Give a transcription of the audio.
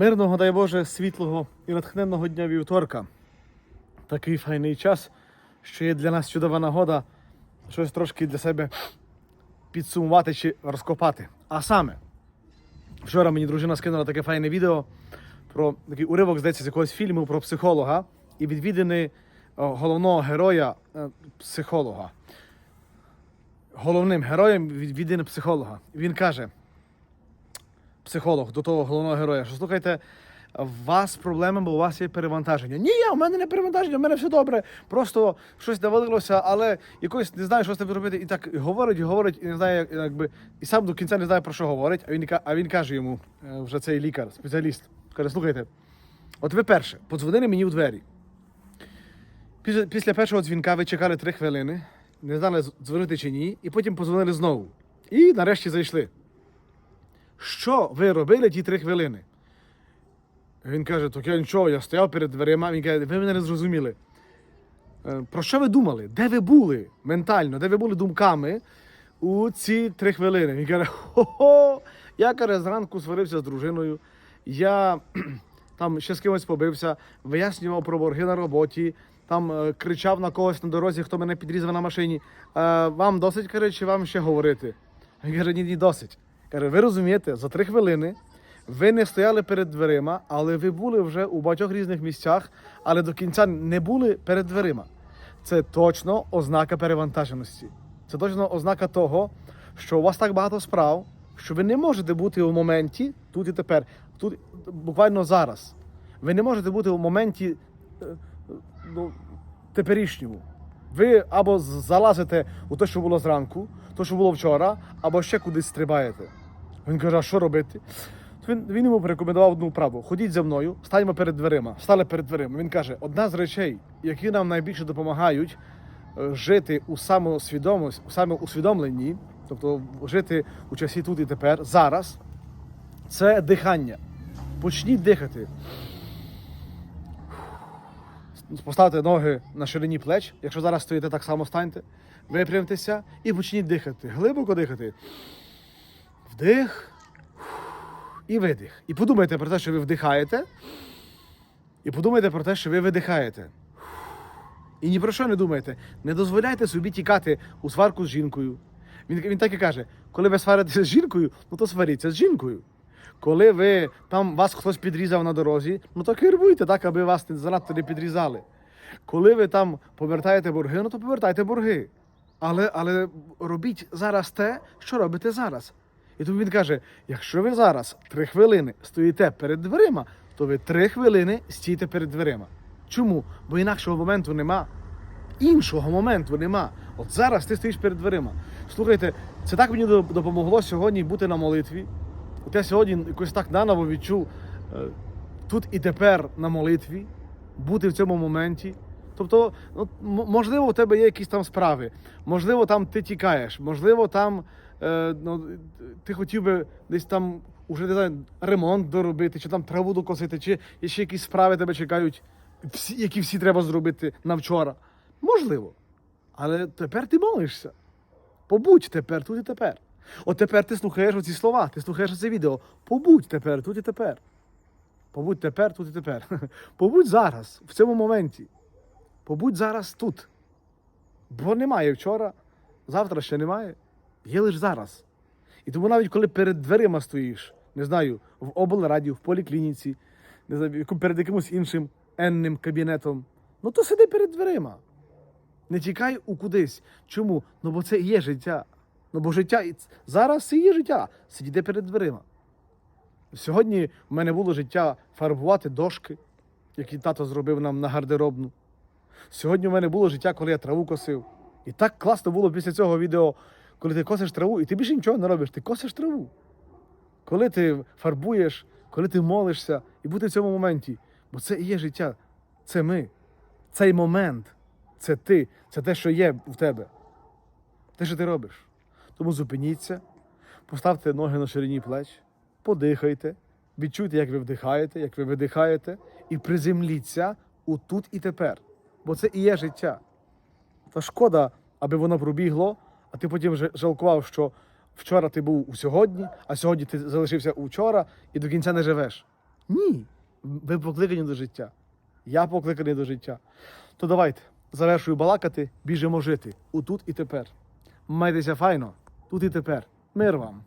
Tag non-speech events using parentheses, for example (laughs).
Мирного, дай Боже, світлого і натхненного дня вівторка. Такий файний час, що є для нас чудова нагода щось трошки для себе підсумувати чи розкопати. А саме, вчора мені дружина скинула таке файне відео про такий уривок, здається, з якогось фільму про психолога і відвідини головного героя е, психолога. Головним героєм відвідини психолога. Він каже: психолог до того головного героя, що слухайте, у вас проблеми, бо у вас є перевантаження. Ні, у мене не перевантаження, у мене все добре. Просто щось навалилося, але якось не знаю, що з тим робити. І так говорить, говорить, і не знає, як- якби і сам до кінця не знає про що говорить. А він а він каже йому, е, вже цей лікар, спеціаліст, каже: слухайте, от ви перше, подзвонили мені в двері. Після, після першого дзвінка ви чекали три хвилини, не знали, дзвонити чи ні, і потім подзвонили знову. І нарешті зайшли. Що ви робили ті три хвилини? Він каже, так я нічого, я стояв перед дверима. Він каже, ви мене не зрозуміли. Е, Про що ви думали? Де ви були ментально, де ви були думками у ці три хвилини? Він каже, хо-хо, я каже, зранку сварився з дружиною, я (clears throat) там ще з кимось побився, вияснював про борги на роботі, там е, кричав на когось на дорозі, хто мене підрізав на машині. Е, вам досить, каже, чи вам ще говорити? Він каже, ні, ні, досить. Каже, ви розумієте, за три хвилини ви не стояли перед дверима, але ви були вже у багатьох різних місцях, але до кінця не були перед дверима. Це точно ознака перевантаженості. Це точно ознака того, що у вас так багато справ, що ви не можете бути у моменті тут і тепер, тут буквально зараз. Ви не можете бути у моменті е, ну, теперішньому. Ви або залазите у те, що було зранку, то, що було вчора, або ще кудись стрибаєте. Він каже, а що робити? Він, він йому порекомендував одну вправу. Ходіть за мною, станьмо перед дверима. Стали перед дверима. Він каже, одна з речей, які нам найбільше допомагають е, жити у самоусвідомості, у самоусвідомленні, тобто жити у часі тут і тепер, зараз, це дихання. Почніть дихати. Поставте ноги на ширині плеч. Якщо зараз стоїте, так само станьте, випрямтеся і почніть дихати. Глибоко дихати. Вдих і видих. І подумайте про те, що ви вдихаєте, і подумайте про те, що ви видихаєте. І ні про що не думайте. Не дозволяйте собі тікати у сварку з жінкою. Він, він так і каже: коли ви сваритеся з жінкою, ну то сваріться з жінкою. Коли ви там вас хтось підрізав на дорозі, ну то керуйте так, аби вас занадто не підрізали. Коли ви там повертаєте борги, ну то повертайте борги. Але, але робіть зараз те, що робите зараз. І тому він каже: якщо ви зараз три хвилини стоїте перед дверима, то ви три хвилини стійте перед дверима. Чому? Бо інакшого моменту нема. Іншого моменту нема. От зараз ти стоїш перед дверима. Слухайте, це так мені допомогло сьогодні бути на молитві. От я сьогодні якось так наново відчув е, тут і тепер на молитві, бути в цьому моменті. Тобто, ну, можливо, у тебе є якісь там справи, можливо, там ти тікаєш, можливо, там е, ну, ти хотів би десь там уже не знаю, ремонт доробити, чи там траву докосити, чи ще якісь справи тебе чекають, всі, які всі треба зробити на вчора. Можливо. Але тепер ти молишся. Побудь тепер, тут і тепер. От тепер ти слухаєш оці слова, ти слухаєш це відео. Побудь тепер, тут і тепер. Побудь тепер, тут і тепер. (laughs) Побудь зараз, в цьому моменті. Побудь зараз тут. Бо немає вчора, завтра ще немає. Є лише зараз. І тому навіть коли перед дверима стоїш, не знаю, в облраді, в поліклініці, не знаю, перед якимось іншим енним кабінетом, ну то сиди перед дверима. Не тікай у кудись. Чому? Ну бо це і є життя. Ну бо життя і зараз це і є життя. Сидіти перед дверима. Сьогодні в мене було життя фарбувати дошки, які тато зробив нам на гардеробну. Сьогодні в мене було життя, коли я траву косив. І так класно було після цього відео, коли ти косиш траву, і ти більше нічого не робиш, ти косиш траву. Коли ти фарбуєш, коли ти молишся, і бути в цьому моменті. Бо це і є життя. Це ми. Цей момент. Це ти, це те, що є в тебе. Те, що ти робиш. Тому зупиніться, поставте ноги на ширині плеч, подихайте, відчуйте, як ви вдихаєте, як ви видихаєте, і приземліться у тут і тепер. Бо це і є життя. Та шкода, аби воно пробігло, а ти потім вже жалкував, що вчора ти був у сьогодні, а сьогодні ти залишився у вчора і до кінця не живеш. Ні. Ви покликані до життя. Я покликаний до життя. То давайте, завершую балакати, біжимо жити. У тут і тепер. Майтеся файно, тут і тепер. Мир вам.